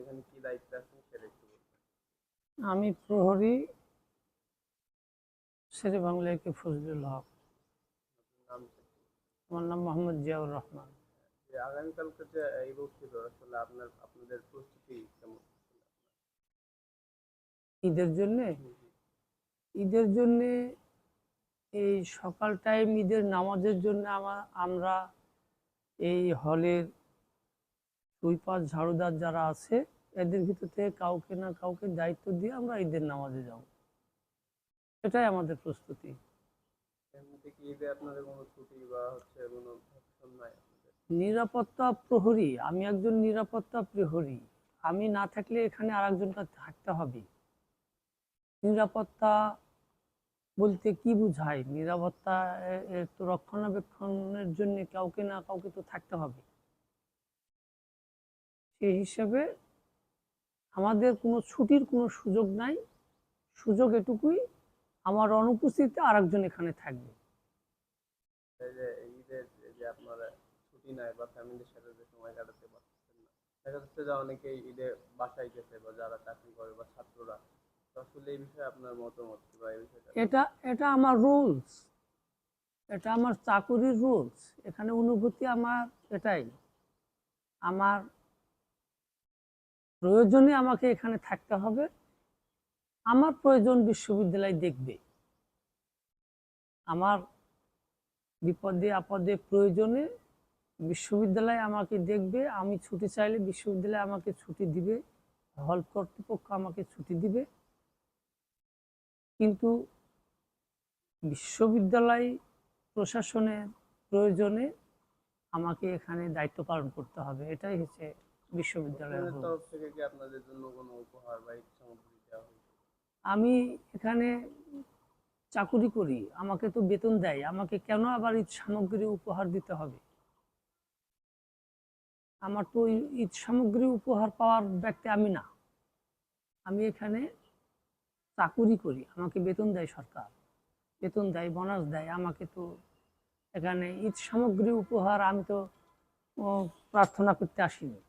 এখানে কি দায়িত্বে আছেন সেটা একটু আমি প্রহরী শেরে বাংলাকে ফজলুল হক। আমার নাম মোহাম্মদ জিয়াউর রহমান। আগামীকালকে যে এই বক্তৃতা আসলে আপনার আপনাদের প্রস্তুতি কেমন? ঈদের জন্যে? ঈদের জন্যে এই সকাল টাইম ঈদের নামাজের জন্য আমার আমরা এই হলের দুই পাঁচ ঝাড়ুদার যারা আছে এদের ভিতর থেকে কাউকে না কাউকে দায়িত্ব দিয়ে আমরা ঈদের নামাজে যাব। এটাই আমাদের প্রস্তুতি। নিরাপত্তা প্রহরী আমি একজন নিরাপত্তা প্রহরী। আমি না থাকলে এখানে আর আরেকজনকে থাকতে হবে। নিরাপত্তা বলতে কি বুঝায়? নিরাপত্তা তো রক্ষণাবেক্ষণের জন্য কাউকে না কাউকে তো থাকতে হবে। সেই হিসেবে আমাদের কোনো ছুটির কোনো সুযোগ নাই। সুযোগ এটুকুই আমার অনুপস্থিতিতে আরেকজন এখানে থাকবে। এই যে ঈদের যে- যে আপনারা ছুটি নাই বা ফ্যামিলির সাথে যে সময় কাটাতে পারতেছেন না দেখা যাচ্ছে যে অনেকেই ঈদে বাসায় গেছে বা যারা চাকরি করে বা ছাত্ররা। আসলে এই বিষয়ে আপনার মতামত কি বা এই বিষয়টা? এটা এটা আমার রুলস। এটা আমার চাকুরির রুলস। এখানে অনুভূতি আমার এটাই। আমার প্রয়োজনে আমাকে এখানে থাকতে হবে। আমার প্রয়োজন বিশ্ববিদ্যালয় দেখবে। আমার বিপদে আপদে প্রয়োজনে বিশ্ববিদ্যালয় আমাকে দেখবে। আমি ছুটি চাইলে বিশ্ববিদ্যালয় আমাকে ছুটি দিবে। হল কর্তৃপক্ষ আমাকে ছুটি দিবে। কিন্তু বিশ্ববিদ্যালয় প্রশাসনের প্রয়োজনে আমাকে এখানে দায়িত্ব পালন করতে হবে। এটাই হচ্ছে বিশ্ববিদ্যালয়ের তরফ থেকে কি আপনাদের জন্য কোনো উপহার বা সামগ্রী দেওয়া আমি এখানে চাকুরি করি আমাকে তো বেতন দেয় আমাকে কেন আবার ঈদ সামগ্রী উপহার দিতে হবে? আমার তো ঈদ সামগ্রী উপহার পাওয়ার ব্যক্তি আমি না। আমি এখানে চাকুরি করি আমাকে বেতন দেয় সরকার বেতন দেয় বোনাস দেয় আমাকে তো এখানে ঈদ সামগ্রী উপহার আমি তো প্রার্থনা করতে আসিনি।